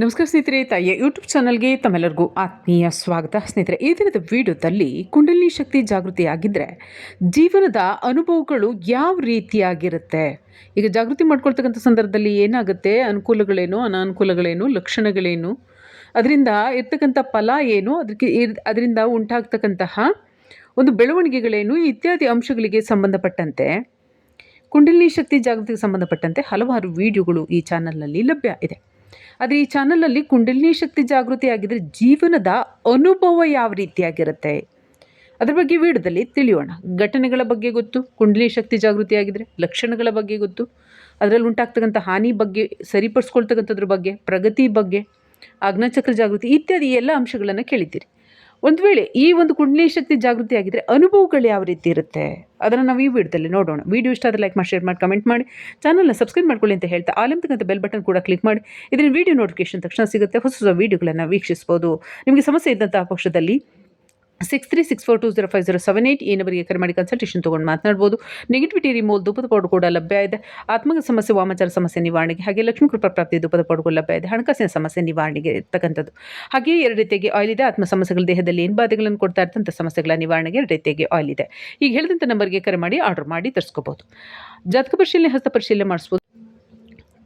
ನಮಸ್ಕಾರ ಸ್ನೇಹಿತರೆ ತಾಯಿಯ ಯೂಟ್ಯೂಬ್ ಚಾನಲ್ಗೆ ತಮ್ಮೆಲ್ಲರಿಗೂ ಆತ್ಮೀಯ ಸ್ವಾಗತ. ಸ್ನೇಹಿತರೆ, ಈ ದಿನದ ವಿಡಿಯೋದಲ್ಲಿ ಕುಂಡಲಿನಿ ಶಕ್ತಿ ಜಾಗೃತಿ ಆಗಿದ್ದರೆ ಜೀವನದ ಅನುಭವಗಳು ಯಾವ ರೀತಿಯಾಗಿರುತ್ತೆ? ಈಗ ಜಾಗೃತಿ ಮಾಡ್ಕೊಳ್ತಕ್ಕಂಥ ಸಂದರ್ಭದಲ್ಲಿ ಏನಾಗುತ್ತೆ? ಅನುಕೂಲಗಳೇನು, ಅನಾನುಕೂಲಗಳೇನು, ಲಕ್ಷಣಗಳೇನು? ಅದರಿಂದ ಇರ್ತಕ್ಕಂಥ ಫಲ ಏನು? ಅದಕ್ಕೆ ಅದರಿಂದ ಉಂಟಾಗ್ತಕ್ಕಂತಹ ಒಂದು ಬೆಳವಣಿಗೆಗಳೇನು? ಇತ್ಯಾದಿ ಅಂಶಗಳಿಗೆ ಸಂಬಂಧಪಟ್ಟಂತೆ, ಕುಂಡಲಿನಿ ಶಕ್ತಿ ಜಾಗೃತಿಗೆ ಸಂಬಂಧಪಟ್ಟಂತೆ ಹಲವಾರು ವಿಡಿಯೋಗಳು ಈ ಚಾನಲ್ನಲ್ಲಿ ಲಭ್ಯ ಇದೆ. ಆದರೆ ಈ ಚಾನಲಲ್ಲಿ ಕುಂಡಲಿನಿ ಶಕ್ತಿ ಜಾಗೃತಿ ಆಗಿದ್ದರೆ ಜೀವನದ ಅನುಭವ ಯಾವ ರೀತಿಯಾಗಿರುತ್ತೆ? ಅದರ ಬಗ್ಗೆ ವಿಡಿಯೋದಲ್ಲಿ ತಿಳಿಯೋಣ. ಘಟನೆಗಳ ಬಗ್ಗೆ ಗೊತ್ತು ಕುಂಡಲಿ ಶಕ್ತಿ ಜಾಗೃತಿ ಆಗಿದ್ರೆ ಲಕ್ಷಣಗಳ ಬಗ್ಗೆ ಗೊತ್ತು, ಅದರಲ್ಲಿ ಉಂಟಾಗ್ತಕ್ಕಂಥ ಹಾನಿ ಬಗ್ಗೆ, ಸರಿಪಡಿಸ್ಕೊಳ್ತಕ್ಕಂಥದ್ರ ಬಗ್ಗೆ, ಪ್ರಗತಿ ಬಗ್ಗೆ, ಅಗ್ನಚಕ್ರ ಜಾಗೃತಿ ಇತ್ಯಾದಿ ಎಲ್ಲ ಅಂಶಗಳನ್ನು ಕೇಳಿದ್ದೀರಿ. ಒಂದು ವೇಳೆ ಈ ಒಂದು ಕುಂಡಲಿ ಶಕ್ತಿ ಜಾಗೃತಿ ಆಗಿದ್ರೆ ಅನುಭವಗಳು ಯಾವ ರೀತಿ ಇರುತ್ತೆ? ಅದನ್ನು ನಾವು ಈ ವಿಡಿಯೋದಲ್ಲಿ ನೋಡೋಣ. ವಿಡಿಯೋ ಇಷ್ಟ ಆದರೆ ಲೈಕ್ ಮಾಡಿ ಶೇರ್ ಮಾಡಿ ಕಮೆಂಟ್ ಮಾಡಿ. ಚಾನಲ್ನ ಸಬ್ಸ್ಕ್ರೈಬ್ ಮಾಡ್ಕೊಳ್ಳಿ ಅಂತ ಹೇಳ್ತಾ ಆಲಂತಕ್ಕಂಥ ಬೆಲ್ ಬಟನ್ ಕೂಡ ಕ್ಲಿಕ್ ಮಾಡಿ. ಇದರಿಂದ ವಿಡಿಯೋ ನೋಟಿಫಿಕೇಶನ್ ತಕ್ಷಣ ಸಿಗುತ್ತೆ. ಹೊಸ ಹೊಸ ವೀಡಿಯೋಗಳನ್ನು ವೀಕ್ಷಿಸ್ಬೋದು. ನಿಮಗೆ ಸಮಸ್ಯೆ ಇದ್ದಂತಹ ಪಕ್ಷದಲ್ಲಿ six three six four two zero five zero seven eight ಈ ನಂಬರಿಗೆ ಕರೆ ಮಾಡಿ ಕನ್ಸಲ್ಟೇಷನ್ ತೊಗೊಂಡು ಮಾತನಾಡ್ಬೋದು. ನೆಗೆಟಿವಿಟಿ ರಿಮೋಲ್ ಧೂಪದ ಪೌಡರ್ ಕೂಡ ಲಭ್ಯ ಇದೆ. ಆತ್ಮಕ ಸಮಸ್ಯೆ, ವಾಮಾಚಾರ ಸಮಸ್ಯೆ ನಿವಾರಣೆಗೆ ಹಾಗೆ ಲಕ್ಷ್ಮೀ ಕೃಪಾ ಪ್ರಾಪ್ತಿ ಧೂಪದ ಕೂಡ ಲಭ್ಯ ಇದೆ. ಹಣಕಾಸಿನ ಸಮಸ್ಯೆ ನಿವಾರಣೆಗೆ ಇರ್ತಕ್ಕಂಥದ್ದು. ಹಾಗೆ ಎರಡು ರೀತಿಯಾಗಿ ಆಯಿಲ್ ಇದೆ. ಆತ್ಮ ಸಮಸ್ಯೆಗಳ ದೇಹದಲ್ಲಿ ಏನು ಬಾಧೆಗಳನ್ನು ಕೊಡ್ತಾ ಇರ್ತಂಥ ಸಮಸ್ಯೆಗಳ ನಿವಾರಣೆಗೆ ಎರಡು ರೀತಿಯಾಗಿ ಆಯಿಲ್ ಇದೆ. ಈಗ ಹೇಳಿದಂಥ ನಂಬರ್ಗೆ ಕರೆ ಮಾಡಿ ಆರ್ಡರ್ ಮಾಡಿ ತರಿಸ್ಕೋಬೋದು. ಜಾತಕ ಪರಿಶೀಲನೆ, ಹಸ್ತ ಪರಿಶೀಲನೆ ಮಾಡಿಸ್ಬೋದು.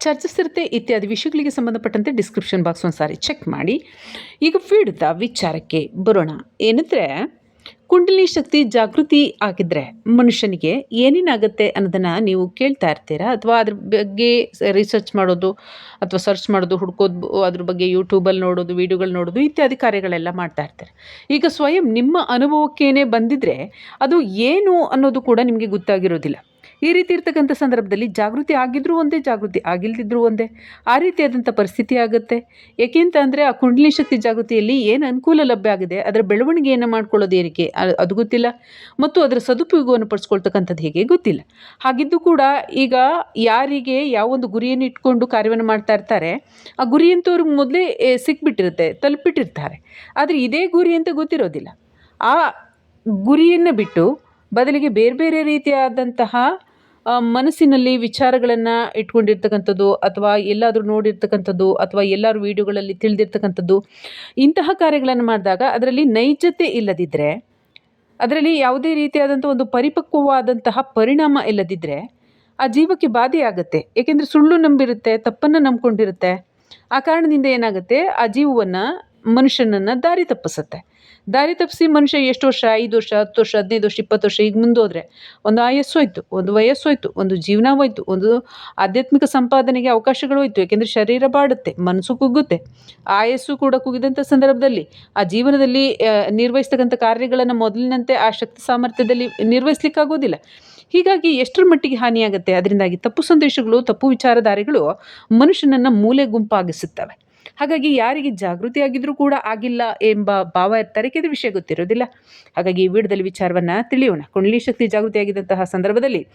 ಚರ್ಚಿಸಿರುತ್ತೆ ಇತ್ಯಾದಿ ವಿಷಯಗಳಿಗೆ ಸಂಬಂಧಪಟ್ಟಂತೆ ಡಿಸ್ಕ್ರಿಪ್ಷನ್ ಬಾಕ್ಸ್ ಒಂದು ಸಾರಿ ಚೆಕ್ ಮಾಡಿ. ಈಗ ಫೀಡ್ದ ವಿಚಾರಕ್ಕೆ ಬರೋಣ. ಏನಂದರೆ ಕುಂಡಲಿ ಶಕ್ತಿ ಜಾಗೃತಿ ಆಗಿದ್ದರೆ ಮನುಷ್ಯನಿಗೆ ಏನೇನಾಗುತ್ತೆ ಅನ್ನೋದನ್ನು ನೀವು ಕೇಳ್ತಾ ಇರ್ತೀರಾ? ಅಥವಾ ಅದ್ರ ಬಗ್ಗೆ ರಿಸರ್ಚ್ ಮಾಡೋದು, ಅಥವಾ ಸರ್ಚ್ ಮಾಡೋದು, ಹುಡ್ಕೋದು, ಅದ್ರ ಬಗ್ಗೆ ಯೂಟ್ಯೂಬಲ್ಲಿ ನೋಡೋದು ವೀಡಿಯೋಗಳು ನೋಡೋದು, ಇತ್ಯಾದಿ ಕಾರ್ಯಗಳೆಲ್ಲ ಮಾಡ್ತಾ ಇರ್ತಾರೆ? ಈಗ ಸ್ವಯಂ ನಿಮ್ಮ ಅನುಭವಕ್ಕೇನೆ ಬಂದಿದ್ದರೆ ಅದು ಏನು ಅನ್ನೋದು ಕೂಡ ನಿಮಗೆ ಗೊತ್ತಾಗಿರೋದಿಲ್ಲ. ಈ ರೀತಿ ಇರ್ತಕ್ಕಂಥ ಸಂದರ್ಭದಲ್ಲಿ ಜಾಗೃತಿ ಆಗಿದ್ರೂ ಒಂದೇ, ಜಾಗೃತಿ ಆಗಿಲ್ದಿದ್ರೂ ಒಂದೇ. ಆ ರೀತಿಯಾದಂಥ ಪರಿಸ್ಥಿತಿ ಆಗುತ್ತೆ. ಏಕೆಂತ ಅಂದರೆ ಆ ಕುಂಡಲಿ ಶಕ್ತಿ ಜಾಗೃತಿಯಲ್ಲಿ ಏನು ಅನುಕೂಲ ಲಭ್ಯ ಆಗಿದೆ, ಅದರ ಬೆಳವಣಿಗೆಯನ್ನು ಮಾಡ್ಕೊಳ್ಳೋದು ಏನಕ್ಕೆ? ಅದು ಗೊತ್ತಿಲ್ಲ. ಮತ್ತು ಅದರ ಸದುಪಯೋಗವನ್ನು ಪಡಿಸ್ಕೊಳ್ತಕ್ಕಂಥದ್ದು ಹೇಗೆ ಗೊತ್ತಿಲ್ಲ. ಹಾಗಿದ್ದು ಕೂಡ ಈಗ ಯಾರಿಗೆ ಯಾವೊಂದು ಗುರಿಯನ್ನು ಇಟ್ಕೊಂಡು ಕಾರ್ಯವನ್ನು ಮಾಡ್ತಾ ಇರ್ತಾರೆ, ಆ ಗುರಿ ಅಂತೂ ಅವ್ರಿಗೆ ಮೊದಲೇ ಸಿಕ್ಬಿಟ್ಟಿರುತ್ತೆ ತಲುಪಿಟ್ಟಿರ್ತಾರೆ ಆದರೆ ಇದೇ ಗುರಿ ಅಂತ ಗೊತ್ತಿರೋದಿಲ್ಲ. ಆ ಗುರಿಯನ್ನು ಬಿಟ್ಟು ಬದಲಿಗೆ ಬೇರೆ ಬೇರೆ ರೀತಿಯಾದಂತಹ ಮನಸ್ಸಿನಲ್ಲಿ ವಿಚಾರಗಳನ್ನು ಇಟ್ಕೊಂಡಿರ್ತಕ್ಕಂಥದ್ದು ಅಥವಾ ಎಲ್ಲಾದರೂ ನೋಡಿರ್ತಕ್ಕಂಥದ್ದು ಅಥವಾ ಎಲ್ಲರೂ ವೀಡಿಯೋಗಳಲ್ಲಿ ತಿಳಿದಿರ್ತಕ್ಕಂಥದ್ದು, ಇಂತಹ ಕಾರ್ಯಗಳನ್ನು ಮಾಡಿದಾಗ ಅದರಲ್ಲಿ ನೈಜತೆ ಇಲ್ಲದಿದ್ದರೆ ಅದರಲ್ಲಿ ಯಾವುದೇ ರೀತಿಯಾದಂಥ ಒಂದು ಪರಿಪಕ್ವವಾದಂತಹ ಪರಿಣಾಮ ಇಲ್ಲದಿದ್ದರೆ ಆ ಜೀವಕ್ಕೆ ಬಾಧೆಯಾಗುತ್ತೆ ಏಕೆಂದರೆ ಸುಳ್ಳು ನಂಬಿರುತ್ತೆ, ತಪ್ಪನ್ನು ನಂಬ್ಕೊಂಡಿರುತ್ತೆ. ಆ ಕಾರಣದಿಂದ ಏನಾಗುತ್ತೆ? ಆ ಜೀವವನ್ನು ಮನುಷ್ಯನನ್ನು ದಾರಿ ತಪ್ಪಿಸುತ್ತೆ. ದಾರಿ ತಪ್ಪಿಸಿ ಮನುಷ್ಯ ಎಷ್ಟು ವರ್ಷ? ಐದು ವರ್ಷ, ಹತ್ತು ವರ್ಷ, ಹದಿನೈದು ವರ್ಷ, ಇಪ್ಪತ್ತು ವರ್ಷ ಈಗ ಮುಂದೋದ್ರೆ ಒಂದು ಆಯಸ್ಸು ಹೋಯ್ತು, ಒಂದು ವಯಸ್ಸು ಹೋಯ್ತು, ಒಂದು ಜೀವನ ಹೋಯ್ತು, ಒಂದು ಆಧ್ಯಾತ್ಮಿಕ ಸಂಪಾದನೆಗೆ ಅವಕಾಶಗಳು ಹೋಯ್ತು ಏಕೆಂದರೆ ಶರೀರ ಬಾಡುತ್ತೆ, ಮನಸ್ಸು ಕುಗ್ಗುತ್ತೆ. ಆಯಸ್ಸು ಕೂಡ ಕುಗ್ಗಿದಂಥ ಸಂದರ್ಭದಲ್ಲಿ, ಆ ಜೀವನದಲ್ಲಿ ನಿರ್ವಹಿಸ್ತಕ್ಕಂಥ ಕಾರ್ಯಗಳನ್ನು ಮೊದಲಿನಂತೆ ಆ ಶಕ್ತಿ ಸಾಮರ್ಥ್ಯದಲ್ಲಿ ನಿರ್ವಹಿಸ್ಲಿಕ್ಕಾಗೋದಿಲ್ಲ ಹೀಗಾಗಿ ಎಷ್ಟರ ಮಟ್ಟಿಗೆ ಹಾನಿಯಾಗುತ್ತೆ? ಅದರಿಂದಾಗಿ ತಪ್ಪು ಸಂದೇಶಗಳು, ತಪ್ಪು ವಿಚಾರಧಾರೆಗಳು ಮನುಷ್ಯನನ್ನು ಮೂಲೆ ಗುಂಪಾಗಿಸುತ್ತವೆ. ಹಾಗಾಗಿ ಯಾರಿಗೆ ಜಾಗೃತಿ ಆಗಿದ್ರೂ ಕೂಡ ಆಗಿಲ್ಲ ಎಂಬ ಭಾವ ಇರ್ತಾರೆ ಕೆಲವು ವಿಷಯ ಗೊತ್ತಿರೋದಿಲ್ಲ. ಹಾಗಾಗಿ ಈ ವಿಡಿಯೋದಲ್ಲಿ ವಿಚಾರವನ್ನು ತಿಳಿಯೋಣ. ಕುಂಡಲಿ ಶಕ್ತಿ ಜಾಗೃತಿ ಆಗಿದಂತಹ ಸಂದರ್ಭದಲ್ಲಿ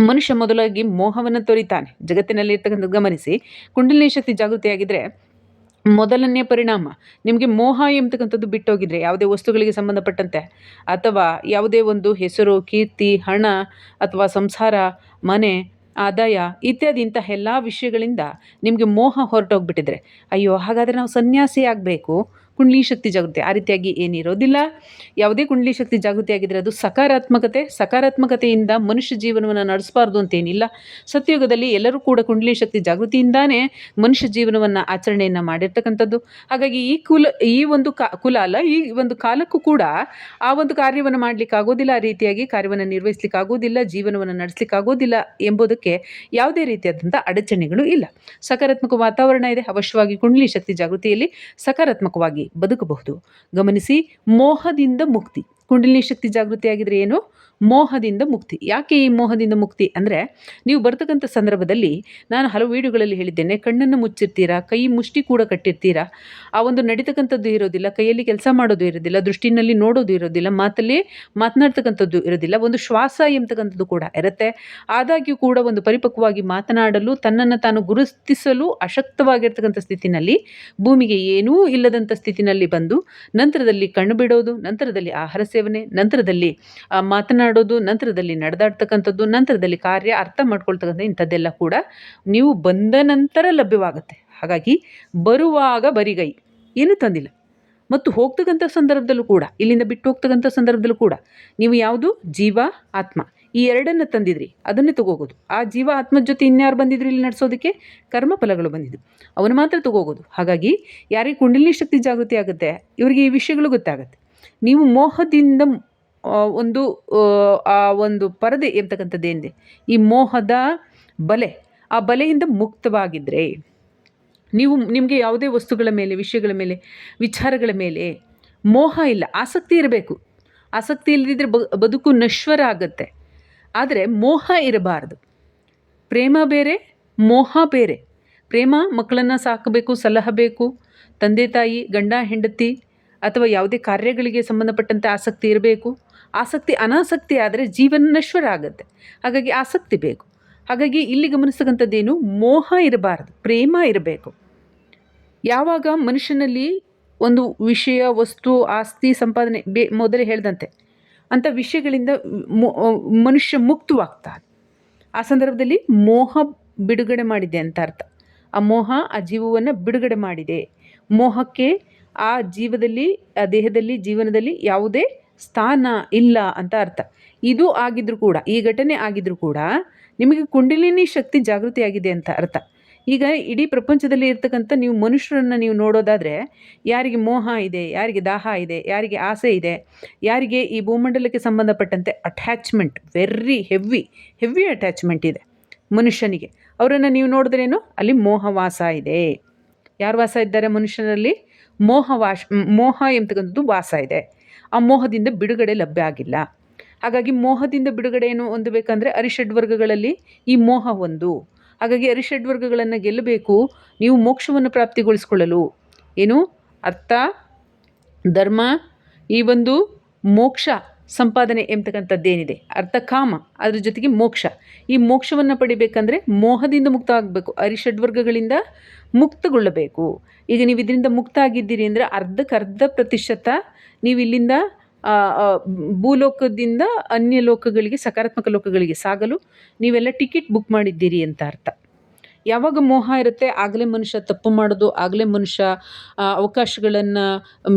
ಮನುಷ್ಯ ಮೊದಲಾಗಿ ಮೋಹವನ್ನು ತೊರಿತಾನೆ. ಜಗತ್ತಿನಲ್ಲಿ ಇರ್ತಕ್ಕಂಥ ಗಮನಿಸಿ ಕುಂಡಲಿನಿ ಶಕ್ತಿ ಜಾಗೃತಿ ಆಗಿದ್ರೆ ಮೊದಲನೇ ಪರಿಣಾಮ ನಿಮಗೆ ಮೋಹ ಎಂಬತಕ್ಕಂಥದ್ದು ಬಿಟ್ಟೋಗಿದ್ರೆ ಯಾವುದೇ ವಸ್ತುಗಳಿಗೆ ಸಂಬಂಧಪಟ್ಟಂತೆ ಅಥವಾ ಯಾವುದೇ ಒಂದು ಹೆಸರು, ಕೀರ್ತಿ, ಹಣ ಅಥವಾ ಸಂಸಾರ, ಮನೆ ಆದಾಯ ಇತ್ಯಾದಿ ಇಂಥ ಎಲ್ಲ ವಿಷಯಗಳಿಂದ ನಿಮಗೆ ಮೋಹ ಹೊರಟೋಗ್ಬಿಟ್ಟಿದ್ರೆ. ಅಯ್ಯೋ ಹಾಗಾದರೆ ನಾವು ಸನ್ಯಾಸಿ ಆಗಬೇಕು. ಕುಂಡಲಿ ಶಕ್ತಿ ಜಾಗೃತಿ ಆ ರೀತಿಯಾಗಿ ಏನಿರೋದಿಲ್ಲ. ಯಾವುದೇ ಕುಂಡ್ಲಿ ಶಕ್ತಿ ಜಾಗೃತಿ ಆಗಿದ್ರೆ ಅದು ಸಕಾರಾತ್ಮಕತೆ, ಸಕಾರಾತ್ಮಕತೆಯಿಂದ ಮನುಷ್ಯ ಜೀವನವನ್ನು ನಡೆಸಬಾರ್ದು ಅಂತೇನಿಲ್ಲ. ಸತ್ಯಯುಗದಲ್ಲಿ ಎಲ್ಲರೂ ಕೂಡ ಕುಂಡ್ಲಿ ಶಕ್ತಿ ಜಾಗೃತಿಯಿಂದಾನೇ ಮನುಷ್ಯ ಜೀವನವನ್ನು ಆಚರಣೆಯನ್ನು ಮಾಡಿರ್ತಕ್ಕಂಥದ್ದು. ಹಾಗಾಗಿ ಈ ಕುಲ, ಈ ಒಂದು ಕಾ, ಕುಲ ಅಲ್ಲ, ಈ ಒಂದು ಕಾಲಕ್ಕೂ ಕೂಡ ಆ ಒಂದು ಕಾರ್ಯವನ್ನು ಮಾಡಲಿಕ್ಕೆ ಆಗೋದಿಲ್ಲ, ಆ ರೀತಿಯಾಗಿ ಕಾರ್ಯವನ್ನು ನಿರ್ವಹಿಸ್ಲಿಕ್ಕೆ ಆಗೋದಿಲ್ಲ, ಜೀವನವನ್ನು ನಡೆಸಲಿಕ್ಕೆ ಆಗೋದಿಲ್ಲ ಎಂಬುದಕ್ಕೆ ಯಾವುದೇ ರೀತಿಯಾದಂಥ ಅಡಚಣೆಗಳು ಇಲ್ಲ. ಸಕಾರಾತ್ಮಕ ವಾತಾವರಣ ಇದೆ, ಅವಶ್ಯವಾಗಿ ಕುಂಡಲಿ ಶಕ್ತಿ ಜಾಗೃತಿಯಲ್ಲಿ ಸಕಾರಾತ್ಮಕವಾಗಿ ಬದುಕಬಹುದು. ಗಮನಿಸಿ ಮೋಹದಿಂದ ಮುಕ್ತಿ. ಕುಂಡಲಿನಿ ಶಕ್ತಿ ಜಾಗೃತಿ ಆಗಿದ್ರೆ ಏನು? ಮೋಹದಿಂದ ಮುಕ್ತಿ. ಯಾಕೆ ಈ ಮೋಹದಿಂದ ಮುಕ್ತಿ? ಅಂದರೆ ನೀವು ಬರ್ತಕ್ಕಂಥ ಸಂದರ್ಭದಲ್ಲಿ ನಾನು ಹಲವು ವೀಡಿಯೋಗಳಲ್ಲಿ ಹೇಳಿದ್ದೇನೆ ಕಣ್ಣನ್ನು ಮುಚ್ಚಿರ್ತೀರಾ ಕೈ ಮುಷ್ಟಿ ಕೂಡ ಕಟ್ಟಿರ್ತೀರಾ? ಆ ಒಂದು ನಡೀತಕ್ಕಂಥದ್ದು ಇರೋದಿಲ್ಲ ಕೈಯಲ್ಲಿ ಕೆಲಸ ಮಾಡೋದು ಇರೋದಿಲ್ಲ ದೃಷ್ಟಿನಲ್ಲಿ ನೋಡೋದು ಇರೋದಿಲ್ಲ ಮಾತಲ್ಲಿ ಮಾತನಾಡ್ತಕ್ಕಂಥದ್ದು ಇರೋದಿಲ್ಲ ಒಂದು ಶ್ವಾಸ ಎಂಬತಕ್ಕಂಥದ್ದು ಕೂಡ ಇರುತ್ತೆ. ಆದಾಗ್ಯೂ ಕೂಡ ಒಂದು ಪರಿಪಕ್ವವಾಗಿ ಮಾತನಾಡಲು ತನ್ನನ್ನು ತಾನು ಗುರುತಿಸಲು ಅಶಕ್ತವಾಗಿರ್ತಕ್ಕಂಥ ಸ್ಥಿತಿನಲ್ಲಿ ಭೂಮಿಗೆ ಏನೂ ಇಲ್ಲದಂಥ ಸ್ಥಿತಿನಲ್ಲಿ ಬಂದು ನಂತರದಲ್ಲಿ ಕಣ್ಣು ಬಿಡೋದು ನಂತರದಲ್ಲಿ ಆಹಾರ ಸೇವನೆ ನಂತರದಲ್ಲಿ ಆ, ಮಾತನಾಡೋದು ನಂತರದಲ್ಲಿ ನಡೆದಾಡ್ತಕ್ಕಂಥದ್ದು, ನಂತರದಲ್ಲಿ ಕಾರ್ಯ ಅರ್ಥ ಮಾಡ್ಕೊಳ್ತಕ್ಕಂಥ ಇಂಥದ್ದೆಲ್ಲ ಕೂಡ ನೀವು ಬಂದ ನಂತರ ಲಭ್ಯವಾಗುತ್ತೆ. ಹಾಗಾಗಿ ಬರುವಾಗ ಬರಿಗೈ. ಏನೂ ತಂದಿಲ್ಲ. ಮತ್ತು ಹೋಗ್ತಕ್ಕಂಥ ಸಂದರ್ಭದಲ್ಲೂ ಕೂಡ, ಇಲ್ಲಿಂದ ಬಿಟ್ಟು ಹೋಗ್ತಕ್ಕಂಥ ಸಂದರ್ಭದಲ್ಲೂ ಕೂಡ, ನೀವು ಯಾವುದು? ಜೀವ, ಆತ್ಮ. ಈ ಎರಡನ್ನು ತಂದಿದ್ರಿ, ಅದನ್ನೇ ತಗೋಗೋದು. ಆ ಜೀವ ಆತ್ಮದ ಜೊತೆ ಇನ್ಯಾರು ಬಂದಿದ್ರು ಇಲ್ಲಿ ನಡೆಸೋದಕ್ಕೆ? ಕರ್ಮ ಫಲಗಳು ಬಂದಿದ್ದು. ಅವನು ಮಾತ್ರ ತಗೋಗೋದು. ಹಾಗಾಗಿ ಯಾರಿಗೆ ಕುಂಡಲಿನಿ ಶಕ್ತಿ ಜಾಗೃತಿ ಆಗುತ್ತೆ, ಇವರಿಗೆ ಈ ವಿಷಯಗಳು ಗೊತ್ತಾಗುತ್ತೆ. ನೀವು ಮೋಹದಿಂದ ಒಂದು ಆ, ಒಂದು ಪರದೆ ಇರ್ತಕ್ಕಂಥದ್ದೇನಿದೆ ಈ ಮೋಹದ ಬಲೆ. ಆ ಬಲೆಯಿಂದ ಮುಕ್ತವಾಗಿದ್ದರೆ ನೀವು ನಿಮಗೆ ಯಾವುದೇ ವಸ್ತುಗಳ ಮೇಲೆ ವಿಷಯಗಳ ಮೇಲೆ ವಿಚಾರಗಳ ಮೇಲೆ ಮೋಹ ಇಲ್ಲ. ಆಸಕ್ತಿ ಇರಬೇಕು. ಆಸಕ್ತಿ ಇಲ್ಲದಿದ್ದರೆ ಬದುಕು ನಶ್ವರ ಆಗುತ್ತೆ ಆದರೆ ಮೋಹ ಇರಬಾರ್ದು. ಪ್ರೇಮ ಬೇರೆ ಮೋಹ ಬೇರೆ. ಪ್ರೇಮ ಮಕ್ಕಳನ್ನು ಸಾಕಬೇಕು ಸಲಹಬೇಕು ತಂದೆ ತಾಯಿ ಗಂಡ ಹೆಂಡತಿ ಅಥವಾ ಯಾವುದೇ ಕಾರ್ಯಗಳಿಗೆ ಸಂಬಂಧಪಟ್ಟಂತೆ ಆಸಕ್ತಿ ಇರಬೇಕು. ಆಸಕ್ತಿ, ಅನಾಸಕ್ತಿ ಆದರೆ ಜೀವನ ನಶ್ವರ ಆಗುತ್ತೆ. ಹಾಗಾಗಿ ಆಸಕ್ತಿ ಬೇಕು. ಹಾಗಾಗಿ ಇಲ್ಲಿ ಗಮನಿಸ್ತಕ್ಕಂಥದ್ದೇನು, ಮೋಹ ಇರಬಾರ್ದು, ಪ್ರೇಮ ಇರಬೇಕು. ಯಾವಾಗ ಮನುಷ್ಯನಲ್ಲಿ ಒಂದು ವಿಷಯ, ವಸ್ತು, ಆಸ್ತಿ, ಸಂಪಾದನೆ ಬೇ, ಮೊದಲೇ ಹೇಳ್ದಂತೆ, ಅಂಥ ವಿಷಯಗಳಿಂದ ಮನುಷ್ಯ ಮುಕ್ತವಾಗ್ತಾನೆ. ಆ ಸಂದರ್ಭದಲ್ಲಿ ಮೋಹ ಬಿಡುಗಡೆ ಮಾಡಿದೆ ಅಂತ ಅರ್ಥ. ಆ ಮೋಹ, ಆ ಜೀವವನ್ನು ಬಿಡುಗಡೆ ಮಾಡಿದೆ. ಮೋಹಕ್ಕೆ ಆ ಜೀವದಲ್ಲಿ, ಆ ದೇಹದಲ್ಲಿ, ಜೀವನದಲ್ಲಿ ಯಾವುದೇ ಸ್ಥಾನ ಇಲ್ಲ ಅಂತ ಅರ್ಥ. ಇದು ಆಗಿದ್ರೂ ಕೂಡ, ಈ ಘಟನೆ ಆಗಿದ್ರೂ ಕೂಡ ನಿಮಗೆ ಕುಂಡಲಿನಿ ಶಕ್ತಿ ಜಾಗೃತಿಯಾಗಿದೆ ಅಂತ ಅರ್ಥ. ಈಗ ಇಡೀ ಪ್ರಪಂಚದಲ್ಲಿ ಇರ್ತಕ್ಕಂಥ ನೀವು ಮನುಷ್ಯರನ್ನು ನೀವು ನೋಡೋದಾದರೆ, ಯಾರಿಗೆ ಮೋಹ ಇದೆ, ಯಾರಿಗೆ ದಾಹ ಇದೆ, ಯಾರಿಗೆ ಆಸೆ ಇದೆ, ಯಾರಿಗೆ ಈ ಭೂಮಂಡಲಕ್ಕೆ ಸಂಬಂಧಪಟ್ಟಂತೆ attachment very heavy heavy attachment ಇದೆ ಮನುಷ್ಯನಿಗೆ. ಅವರನ್ನು ನೀವು ನೋಡಿದ್ರೇನು? ಅಲ್ಲಿ ಮೋಹವಾಸ ಇದೆ. ಯಾರು ವಾಸ ಇದ್ದಾರೆ ಮನುಷ್ಯನಲ್ಲಿ ಮೋಹ ವಾಶ್ ಮೋಹ ಎಂಬತಕ್ಕಂಥದ್ದು ವಾಸ ಇದೆ. ಆ ಮೋಹದಿಂದ ಬಿಡುಗಡೆ ಲಭ್ಯ ಆಗಿಲ್ಲ. ಹಾಗಾಗಿ ಮೋಹದಿಂದ ಬಿಡುಗಡೆಯನ್ನು ಹೊಂದಬೇಕಂದ್ರೆ ಅರಿಷಡ್ ವರ್ಗಗಳಲ್ಲಿ ಈ ಮೋಹ ಒಂದು. ಹಾಗಾಗಿ ಅರಿಷಡ್ ವರ್ಗಗಳನ್ನು ಗೆಲ್ಲಬೇಕು, ನೀವು ಮೋಕ್ಷವನ್ನು ಪ್ರಾಪ್ತಿಗೊಳಿಸಿಕೊಳ್ಳಲು. ಏನು? ಅರ್ಥ? ಧರ್ಮ? ಈ ಒಂದು ಮೋಕ್ಷ ಸಂಪಾದನೆ ಎಂಬತಕ್ಕಂಥದ್ದೇನಿದೆ. ಅರ್ಥ ಕಾಮ, ಅದ್ರ ಜೊತೆಗೆ ಮೋಕ್ಷ. ಈ ಮೋಕ್ಷವನ್ನು ಪಡಿಬೇಕಂದ್ರೆ ಮೋಹದಿಂದ ಮುಕ್ತ ಆಗಬೇಕು ಅರಿಷಡ್ವರ್ಗಗಳಿಂದ ಮುಕ್ತಗೊಳ್ಳಬೇಕು. ಈಗ ನೀವು ಇದರಿಂದ ಮುಕ್ತ ಆಗಿದ್ದೀರಿ ಅಂದರೆ ಅರ್ಧಕ್ಕೆ ಅರ್ಧ ಪ್ರತಿಶತ ನೀವು ಇಲ್ಲಿಂದ ಭೂಲೋಕದಿಂದ ಅನ್ಯ ಲೋಕಗಳಿಗೆ ಸಕಾರಾತ್ಮಕ ಲೋಕಗಳಿಗೆ ಸಾಗಲು ನೀವೆಲ್ಲ ಟಿಕೆಟ್ ಬುಕ್ ಮಾಡಿದ್ದೀರಿ ಅಂತ ಅರ್ಥ. ಯಾವಾಗ ಮೋಹ ಇರುತ್ತೆ, ಆಗಲೇ ಮನುಷ್ಯ ತಪ್ಪು ಮಾಡೋದು, ಆಗಲೇ ಮನುಷ್ಯ ಅವಕಾಶಗಳನ್ನು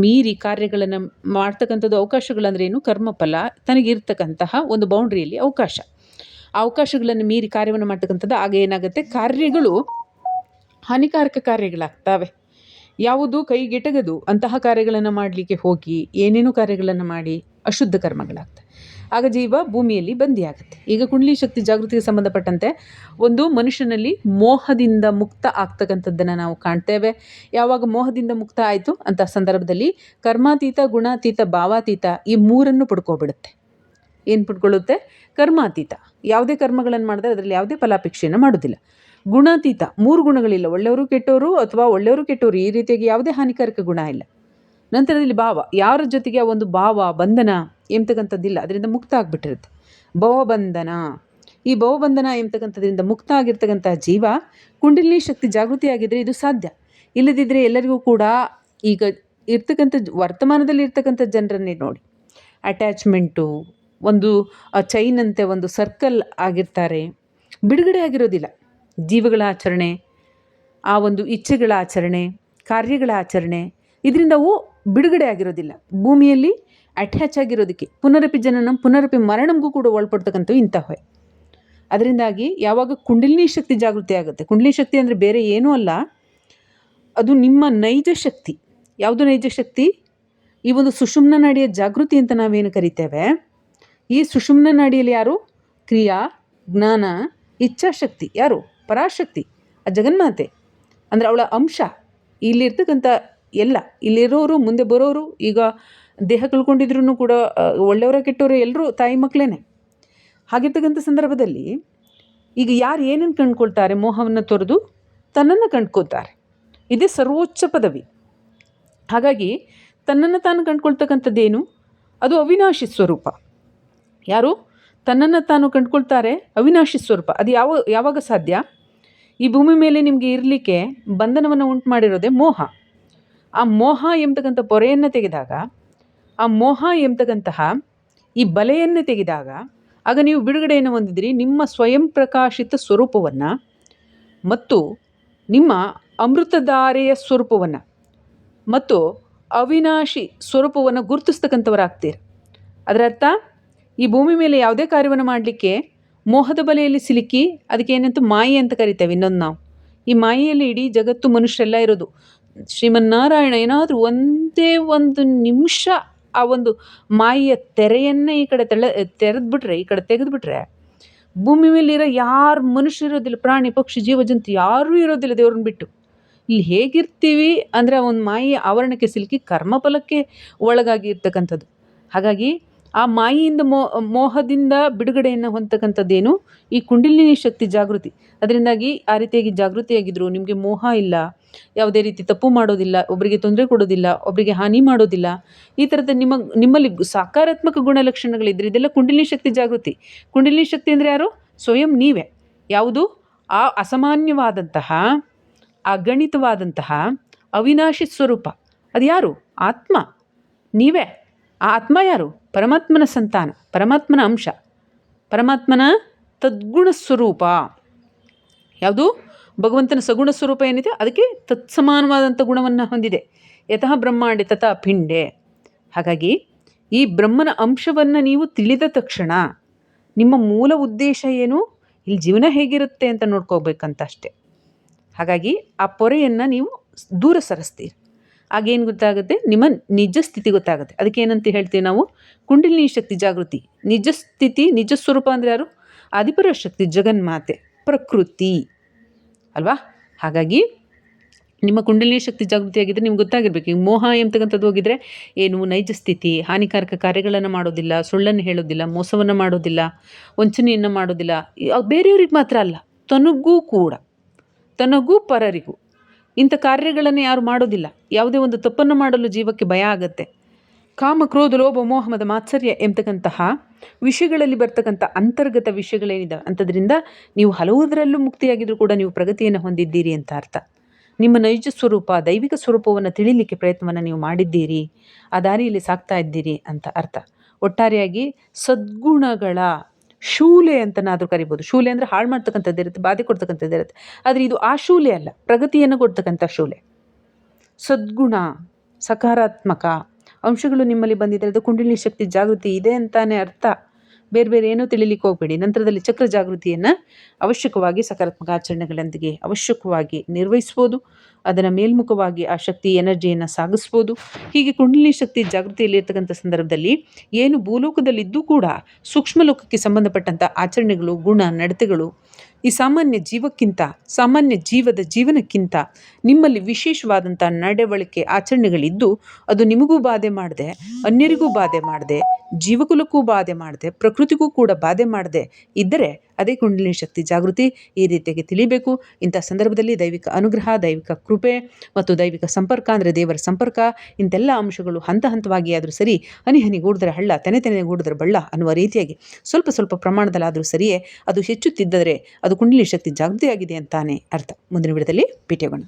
ಮೀರಿ ಕಾರ್ಯಗಳನ್ನು ಮಾಡ್ತಕ್ಕಂಥದ್ದು ಅವಕಾಶಗಳಂದ್ರೆ ಏನು? ಕರ್ಮಫಲ, ತನಗಿರ್ತಕ್ಕಂತಹ ಒಂದು ಬೌಂಡ್ರಿಯಲ್ಲಿ ಅವಕಾಶ. ಆ ಅವಕಾಶಗಳನ್ನು ಮೀರಿ ಕಾರ್ಯವನ್ನು ಮಾಡ್ತಕ್ಕಂಥದ್ದು ಆಗ ಏನಾಗುತ್ತೆ? ಕಾರ್ಯಗಳು ಹಾನಿಕಾರಕ ಕಾರ್ಯಗಳಾಗ್ತವೆ. ಯಾವುದು? ಕೈಗೆಟಗದು ಅಂತಹ ಕಾರ್ಯಗಳನ್ನು ಮಾಡಲಿಕ್ಕೆ ಹೋಗಿ, ಏನೇನೋ ಕಾರ್ಯಗಳನ್ನು ಮಾಡಿ ಅಶುದ್ಧ ಕರ್ಮಗಳಾಗ್ತವೆ. ಆಗ ಜೀವ ಭೂಮಿಯಲ್ಲಿ ಬಂದಿಯಾಗುತ್ತೆ. ಈಗ ಕುಂಡಲಿ ಶಕ್ತಿ ಜಾಗೃತಿಗೆ ಸಂಬಂಧಪಟ್ಟಂತೆ ಒಂದು ಮನುಷ್ಯನಲ್ಲಿ ಮೋಹದಿಂದ ಮುಕ್ತ ಆಗ್ತಕ್ಕಂಥದ್ದನ್ನು ನಾವು ಕಾಣ್ತೇವೆ. ಯಾವಾಗ ಮೋಹದಿಂದ ಮುಕ್ತ ಆಯಿತು ಅಂತ ಸಂದರ್ಭದಲ್ಲಿ ಕರ್ಮಾತೀತ, ಗುಣಾತೀತ, ಭಾವಾತೀತ ಈ ಮೂರನ್ನು ಪಡ್ಕೊಬಿಡುತ್ತೆ. ಏನು ಪಡ್ಕೊಳ್ಳುತ್ತೆ? ಕರ್ಮಾತೀತ. ಯಾವುದೇ ಕರ್ಮಗಳನ್ನು ಮಾಡಿದ್ರೆ ಅದರಲ್ಲಿ ಯಾವುದೇ ಫಲಾಪೇಕ್ಷೆಯನ್ನು ಮಾಡೋದಿಲ್ಲ. ಗುಣಾತೀತ ಮೂರು ಗುಣಗಳಿಲ್ಲ. ಒಳ್ಳೆಯವರು ಕೆಟ್ಟವರು ಅಥವಾ ಒಳ್ಳೆಯವರು ಕೆಟ್ಟವರು ಈ ರೀತಿಯಾಗಿ ಯಾವುದೇ ಹಾನಿಕಾರಕ ಗುಣ ಇಲ್ಲ. ನಂತರದಲ್ಲಿ ಭಾವ, ಯಾರ ಜೊತೆಗೆ ಆ ಒಂದು ಭಾವ, ಬಂಧನ ಎಂಬತಕ್ಕಂಥದ್ದಿಲ್ಲ ಅದರಿಂದ ಮುಕ್ತ ಆಗಿಬಿಟ್ಟಿರುತ್ತೆ. ಭವಬಂಧನ. ಈ ಭವಬಂಧನ ಎಂಬತಕ್ಕಂಥದ್ರಿಂದ ಮುಕ್ತ ಆಗಿರ್ತಕ್ಕಂಥ ಜೀವ ಕುಂಡಲಿನಿ ಶಕ್ತಿ ಜಾಗೃತಿಯಾಗಿದ್ದರೆ ಇದು ಸಾಧ್ಯ. ಇಲ್ಲದಿದ್ದರೆ ಎಲ್ಲರಿಗೂ ಕೂಡ ಈಗ ಇರ್ತಕ್ಕಂಥ ವರ್ತಮಾನದಲ್ಲಿ ಇರ್ತಕ್ಕಂಥ ಜನರನ್ನೇ ನೋಡಿ. ಅಟ್ಯಾಚ್ಮೆಂಟು, ಒಂದು ಚೈನ್ ಅಂತೆ ಒಂದು ಸರ್ಕಲ್ ಆಗಿರ್ತಾರೆ. ಬಿಡುಗಡೆ ಆಗಿರೋದಿಲ್ಲ. ಜೀವಗಳ ಆಚರಣೆ, ಆ ಒಂದು ಇಚ್ಛೆಗಳ ಆಚರಣೆ, ಕಾರ್ಯಗಳ ಆಚರಣೆ, ಇದರಿಂದ ಬಿಡುಗಡೆ ಆಗಿರೋದಿಲ್ಲ. ಭೂಮಿಯಲ್ಲಿ ಅಟ್ಯಾಚ್ ಆಗಿರೋದಕ್ಕೆ, ಪುನರಪಿ ಜನನಂ, ಪುನರಪಿ ಮರಣಂಗೂ ಕೂಡ ಒಳಪಡ್ತಕ್ಕಂಥವು ಇಂಥವೇ ಅದರಿಂದಾಗಿ ಯಾವಾಗ ಕುಂಡಲಿನಿ ಶಕ್ತಿ ಜಾಗೃತಿ ಆಗುತ್ತೆ. ಕುಂಡಲಿನಿ ಶಕ್ತಿ ಅಂದರೆ ಬೇರೆ ಏನೂ ಅಲ್ಲ. ಅದು ನಿಮ್ಮ ನೈಜ ಶಕ್ತಿ. ಯಾವುದು ನೈಜ ಶಕ್ತಿ? ಈ ಒಂದು ಸುಷುಮ್ನ ನಾಡಿಯ ಜಾಗೃತಿ ಅಂತ ನಾವೇನು ಕರಿತೇವೆ? ಈ ಸುಷುಮ್ನ ನಾಡಿಯಲ್ಲಿ ಯಾರು? ಕ್ರಿಯಾ, ಜ್ಞಾನ, ಇಚ್ಛಾಶಕ್ತಿ. ಯಾರು? ಪರಾಶಕ್ತಿ. ಆ ಜಗನ್ಮಾತೆ. ಅಂದರೆ ಅವಳ ಅಂಶ. ಇಲ್ಲಿರ್ತಕ್ಕಂಥ ಎಲ್ಲ, ಇಲ್ಲಿರೋರು, ಮುಂದೆ ಬರೋರು, ಈಗ ದೇಹ ಕಳ್ಕೊಂಡಿದ್ರು ಕೂಡ ಒಳ್ಳೆಯವರ, ಕೆಟ್ಟವರು ಎಲ್ಲರೂ ತಾಯಿ ಮಕ್ಕಳೇ ಹಾಗಿರ್ತಕ್ಕಂಥ ಸಂದರ್ಭದಲ್ಲಿ ಈಗ ಯಾರು ಏನನ್ನು ಕಂಡ್ಕೊಳ್ತಾರೆ, ಮೋಹವನ್ನು ತೊರೆದು ತನ್ನನ್ನು ಕಂಡ್ಕೋತಾರೆ ಇದೇ ಸರ್ವೋಚ್ಚ ಪದವಿ. ಹಾಗಾಗಿ ತನ್ನನ್ನು ತಾನು ಕಂಡ್ಕೊಳ್ತಕ್ಕಂಥದ್ದೇನು? ಅದು ಅವಿನಾಶಿ ಸ್ವರೂಪ. ಯಾರು? ತನ್ನನ್ನು ತಾನು ಕಂಡ್ಕೊಳ್ತಾರೆ ಅವಿನಾಶಿ ಸ್ವರೂಪ. ಅದು ಯಾವ, ಯಾವಾಗ ಸಾಧ್ಯ? ಈ ಭೂಮಿ ಮೇಲೆ ನಿಮಗೆ ಇರಲಿಕ್ಕೆ ಬಂಧನವನ್ನು ಉಂಟು ಮಾಡಿರೋದೇ ಮೋಹ. ಆ ಮೋಹ ಎಂಬತಕ್ಕಂಥ ಪೊರೆಯನ್ನು ತೆಗೆದಾಗ, ಆ ಮೋಹ ಎಂಬತಕ್ಕಂತಹ ಈ ಬಲೆಯನ್ನು ತೆಗೆದಾಗ, ಆಗ ನೀವು ಬಿಡುಗಡೆಯನ್ನು ಹೊಂದಿದ್ರಿ ನಿಮ್ಮ ಸ್ವಯಂ ಪ್ರಕಾಶಿತ ಸ್ವರೂಪವನ್ನು ಮತ್ತು ನಿಮ್ಮ ಅಮೃತಧಾರೆಯ ಸ್ವರೂಪವನ್ನು ಮತ್ತು ಅವಿನಾಶಿ ಸ್ವರೂಪವನ್ನು ಗುರುತಿಸ್ತಕ್ಕಂಥವರಾಗ್ತೀರಿ. ಅದರ ಅರ್ಥ, ಈ ಭೂಮಿ ಮೇಲೆ ಯಾವುದೇ ಕಾರ್ಯವನ್ನು ಮಾಡಲಿಕ್ಕೆ ಮೋಹದ ಬಲೆಯಲ್ಲಿ ಸಿಲುಕಿ, ಅದಕ್ಕೆ ಏನಂತ ಮಾಯೆ ಅಂತ ಕರಿತೇವೆ ಇನ್ನೊಂದು ನಾವು. ಈ ಮಾಯೆಯಲ್ಲಿ ಇಡೀ ಜಗತ್ತು ಮನುಷ್ಯರೆಲ್ಲ ಇರೋದು. ಶ್ರೀಮನ್ನಾರಾಯಣ ಏನಾದರೂ ಒಂದೇ ಒಂದು ನಿಮಿಷ ಆ ಒಂದು ಮಾಯೆಯ ತೆರೆಯನ್ನು ಈ ಕಡೆ ತೆಳೆ, ತೆರೆದ್ಬಿಟ್ರೆ, ಈ ಕಡೆ ತೆಗೆದುಬಿಟ್ರೆ, ಭೂಮಿ ಮೇಲಿರೋ ಯಾರು ಮನುಷ್ಯ ಇರೋದಿಲ್ಲ ಪ್ರಾಣಿ, ಪಕ್ಷಿ ಜೀವಜಂತು ಯಾರೂ ಇರೋದಿಲ್ಲ ದೇವ್ರನ್ನ ಬಿಟ್ಟು. ಇಲ್ಲಿ ಹೇಗಿರ್ತೀವಿ ಅಂದರೆ ಆ ಒಂದು ಮಾಯೆಯ ಆವರಣಕ್ಕೆ ಸಿಲುಕಿ ಕರ್ಮಫಲಕ್ಕೆ ಒಳಗಾಗಿ ಇರ್ತಕ್ಕಂಥದ್ದು ಹಾಗಾಗಿ ಆ ಮಾಯೆಯಿಂದ ಮೋ, ಮೋಹದಿಂದ ಬಿಡುಗಡೆಯನ್ನು ಹೊಂದತಕ್ಕಂಥದ್ದೇನು ಈ ಕುಂಡಲಿನಿ ಶಕ್ತಿ ಜಾಗೃತಿ. ಅದರಿಂದಾಗಿ ಆ ರೀತಿಯಾಗಿ ಜಾಗೃತಿಯಾಗಿದ್ದರು ನಿಮಗೆ ಮೋಹ ಇಲ್ಲ ಯಾವುದೇ ರೀತಿ ತಪ್ಪು ಮಾಡೋದಿಲ್ಲ ಒಬ್ಬರಿಗೆ ತೊಂದರೆ ಕೊಡೋದಿಲ್ಲ ಒಬ್ಬರಿಗೆ ಹಾನಿ ಮಾಡೋದಿಲ್ಲ, ಈ ಥರದ ನಿಮ್ಮ, ನಿಮ್ಮಲ್ಲಿ ಸಕಾರಾತ್ಮಕ ಗುಣಲಕ್ಷಣಗಳಿದ್ದರೆ ಇದೆಲ್ಲ ಕುಂಡಲಿನಿ ಶಕ್ತಿ ಜಾಗೃತಿ. ಕುಂಡಲಿನಿ ಶಕ್ತಿ ಅಂದರೆ ಯಾರು? ಸ್ವಯಂ ನೀವೇ. ಯಾವುದು? ಆ ಅಸಾಮಾನ್ಯವಾದಂತಹ, ಅಗಣಿತವಾದಂತಹ ಅವಿನಾಶಿ ಸ್ವರೂಪ. ಅದು ಯಾರು? ಆತ್ಮ. ನೀವೇ. ಆ ಆತ್ಮ ಯಾರು? ಪರಮಾತ್ಮನ ಸಂತಾನ, ಪರಮಾತ್ಮನ ಅಂಶ, ಪರಮಾತ್ಮನ ತದ್ಗುಣ ಸ್ವರೂಪ. ಯಾವುದು? ಭಗವಂತನ ಸಗುಣ ಸ್ವರೂಪ ಏನಿದೆ, ಅದಕ್ಕೆ ತತ್ಸಮಾನವಾದಂಥ ಗುಣವನ್ನು ಹೊಂದಿದೆ. ಯತಃ ಬ್ರಹ್ಮಾಂಡೆ ತಥಾ ಪಿಂಡೆ ಹಾಗಾಗಿ ಈ ಬ್ರಹ್ಮನ ಅಂಶವನ್ನು ನೀವು ತಿಳಿದ ತಕ್ಷಣ ನಿಮ್ಮ ಮೂಲ ಉದ್ದೇಶ ಏನು, ಇಲ್ಲಿ ಜೀವನ ಹೇಗಿರುತ್ತೆ ಅಂತ ನೋಡ್ಕೋಬೇಕಂತ ಅಷ್ಟೆ ಹಾಗಾಗಿ ಆ ಪೊರೆಯನ್ನು ನೀವು ದೂರ ಸರಿಸ್ತೀರಿ. ಆಗೇನು ಗೊತ್ತಾಗುತ್ತೆ? ನಿಮ್ಮ ನಿಜ ಸ್ಥಿತಿ ಗೊತ್ತಾಗುತ್ತೆ. ಅದಕ್ಕೆ ಏನಂತ ಹೇಳ್ತೀವಿ ನಾವು? ಕುಂಡಲಿನಿ ಶಕ್ತಿ ಜಾಗೃತಿ. ನಿಜ ಸ್ಥಿತಿ, ನಿಜ ಸ್ವರೂಪ ಅಂದರೆ ಯಾರು? ಆದಿಪರ ಶಕ್ತಿ ಜಗನ್ಮಾತೆ, ಪ್ರಕೃತಿ. ಅಲ್ವಾ? ಹಾಗಾಗಿ ನಿಮ್ಮ ಕುಂಡಲಿನಿ ಶಕ್ತಿ ಜಾಗೃತಿಯಾಗಿದ್ದರೆ ನಿಮ್ಗೆ ಗೊತ್ತಾಗಿರ್ಬೇಕು. ಈಗ ಮೋಹ ಎಂಬತಕ್ಕಂಥದ್ದು ಹೋಗಿದ್ರೆ ಏನು ನೈಜ ಸ್ಥಿತಿ, ಹಾನಿಕಾರಕ ಕಾರ್ಯಗಳನ್ನು ಮಾಡೋದಿಲ್ಲ, ಸುಳ್ಳನ್ನು ಹೇಳೋದಿಲ್ಲ, ಮೋಸವನ್ನು ಮಾಡೋದಿಲ್ಲ, ವಂಚನೆಯನ್ನು ಮಾಡೋದಿಲ್ಲ. ಬೇರೆಯವ್ರಿಗೆ ಮಾತ್ರ ಅಲ್ಲ, ತನಗೂ ಕೂಡ, ತನಗೂ ಪರರಿಗೂ ಇಂಥ ಕಾರ್ಯಗಳನ್ನು ಯಾರು ಮಾಡೋದಿಲ್ಲ. ಯಾವುದೇ ಒಂದು ತಪ್ಪನ್ನು ಮಾಡಲು ಜೀವಕ್ಕೆ ಭಯ ಆಗತ್ತೆ. ಕಾಮ ಕ್ರೋಧ ಲೋಭ, ಮೋಹಮದ ಮಾತ್ಸರ್ಯ ಎಂಬತಕ್ಕಂತಹ ವಿಷಯಗಳಲ್ಲಿ ಬರ್ತಕ್ಕಂಥ ಅಂತರ್ಗತ ವಿಷಯಗಳೇನಿದೆ ಅಂಥದ್ರಿಂದ ನೀವು ಹಲವುದರಲ್ಲೂ ಮುಕ್ತಿಯಾಗಿದ್ದರೂ ಕೂಡ ನೀವು ಪ್ರಗತಿಯನ್ನು ಹೊಂದಿದ್ದೀರಿ ಅಂತ ಅರ್ಥ. ನಿಮ್ಮ ನೈಜ ಸ್ವರೂಪ, ದೈವಿಕ ಸ್ವರೂಪವನ್ನು ತಿಳಿಲಿಕ್ಕೆ ಪ್ರಯತ್ನವನ್ನು ನೀವು ಮಾಡಿದ್ದೀರಿ, ಆ ದಾರಿಯಲ್ಲಿ ಸಾಕ್ತಾ ಇದ್ದೀರಿ ಅಂತ ಅರ್ಥ. ಒಟ್ಟಾರೆಯಾಗಿ ಸದ್ಗುಣಗಳ ಶೂಲೆ ಅಂತನಾದರೂ ಕರಿಬೋದು. ಶೂಲೆ ಅಂದರೆ ಹಾಳು ಮಾಡ್ತಕ್ಕಂಥದ್ದು ಇರುತ್ತೆ, ಬಾಧೆ ಕೊಡ್ತಕ್ಕಂಥದ್ದು ಇರುತ್ತೆ. ಆದರೆ ಇದು ಆ ಶೂಲೆ ಅಲ್ಲ, ಪ್ರಗತಿಯನ್ನು ಕೊಡ್ತಕ್ಕಂಥ ಶೂಲೆ. ಸದ್ಗುಣ, ಸಕಾರಾತ್ಮಕ ಅಂಶಗಳು ನಿಮ್ಮಲ್ಲಿ ಬಂದಿದೆ. ಅದು ಕುಂಡಲಿನಿ ಶಕ್ತಿ ಜಾಗೃತಿ ಇದೆ ಅಂತಾನೆ ಅರ್ಥ. ಬೇರೆ ಬೇರೆ ಏನೂ ತಿಳಿಲಿಕ್ಕೆ ಹೋಗಬೇಡಿ. ನಂತರದಲ್ಲಿ ಚಕ್ರ ಜಾಗೃತಿಯನ್ನು ಅವಶ್ಯಕವಾಗಿ ಸಕಾರಾತ್ಮಕ ಆಚರಣೆಗಳೊಂದಿಗೆ ಅವಶ್ಯಕವಾಗಿ ನಿರ್ವಹಿಸ್ಬೋದು. ಅದನ್ನು ಮೇಲ್ಮುಖವಾಗಿ ಆ ಶಕ್ತಿ, ಎನರ್ಜಿಯನ್ನು ಸಾಗಿಸ್ಬೋದು. ಹೀಗೆ ಕುಂಡಲಿನಿ ಶಕ್ತಿ ಜಾಗೃತಿಯಲ್ಲಿ ಇರ್ತಕ್ಕಂಥ ಸಂದರ್ಭದಲ್ಲಿ ಏನು ಭೂಲೋಕದಲ್ಲಿದ್ದೂ ಕೂಡ ಸೂಕ್ಷ್ಮ ಲೋಕಕ್ಕೆ ಸಂಬಂಧಪಟ್ಟಂಥ ಆಚರಣೆಗಳು, ಗುಣ, ನಡತೆಗಳು ಈ ಸಾಮಾನ್ಯ ಜೀವಕ್ಕಿಂತ, ಸಾಮಾನ್ಯ ಜೀವದ ಜೀವನಕ್ಕಿಂತ ನಿಮ್ಮಲ್ಲಿ ವಿಶೇಷವಾದಂಥ ನಡವಳಿಕೆ, ಆಚರಣೆಗಳಿದ್ದು ಅದು ನಿಮಗೂ ಬಾಧೆ ಮಾಡದೆ, ಅನ್ಯರಿಗೂ ಬಾಧೆ ಮಾಡದೆ ಜೀವಕುಲಕ್ಕೂ ಬಾಧೆ ಮಾಡದೆ, ಪ್ರಕೃತಿಗೂ ಕೂಡ ಬಾಧೆ ಮಾಡದೆ ಇದ್ದರೆ ಅದೇ ಕುಂಡಲಿನಿ ಶಕ್ತಿ ಜಾಗೃತಿ ಈ ರೀತಿಯಾಗಿ ತಿಳಿಬೇಕು. ಇಂಥ ಸಂದರ್ಭದಲ್ಲಿ ದೈವಿಕ ಅನುಗ್ರಹ, ದೈವಿಕ ಕೃಪೆ ಮತ್ತು ದೈವಿಕ ಸಂಪರ್ಕ ಅಂದರೆ ದೇವರ ಸಂಪರ್ಕ, ಇಂತೆಲ್ಲ ಅಂಶಗಳು ಹಂತ ಹಂತವಾಗಿ ಆದರೂ ಸರಿ ಹನಿ ಹನಿ ಗೂಡಿದ್ರೆ ಹಳ್ಳ, ತೆನೆ ಗೂಡಿದ್ರೆ ಬಳ್ಳ ಅನ್ನುವ ರೀತಿಯಾಗಿ ಸ್ವಲ್ಪ ಸ್ವಲ್ಪ ಪ್ರಮಾಣದಲ್ಲಾದರೂ ಸರಿಯೇ ಅದು ಹೆಚ್ಚುತ್ತಿದ್ದರೆ ಅದು ಕುಂಡಲಿನಿ ಶಕ್ತಿ ಜಾಗೃತಿಯಾಗಿದೆ ಅಂತಾನೆ ಅರ್ಥ. ಮುಂದಿನ ವಿಡದಲ್ಲಿ ಭೇಟಿಯಾಗೋಣ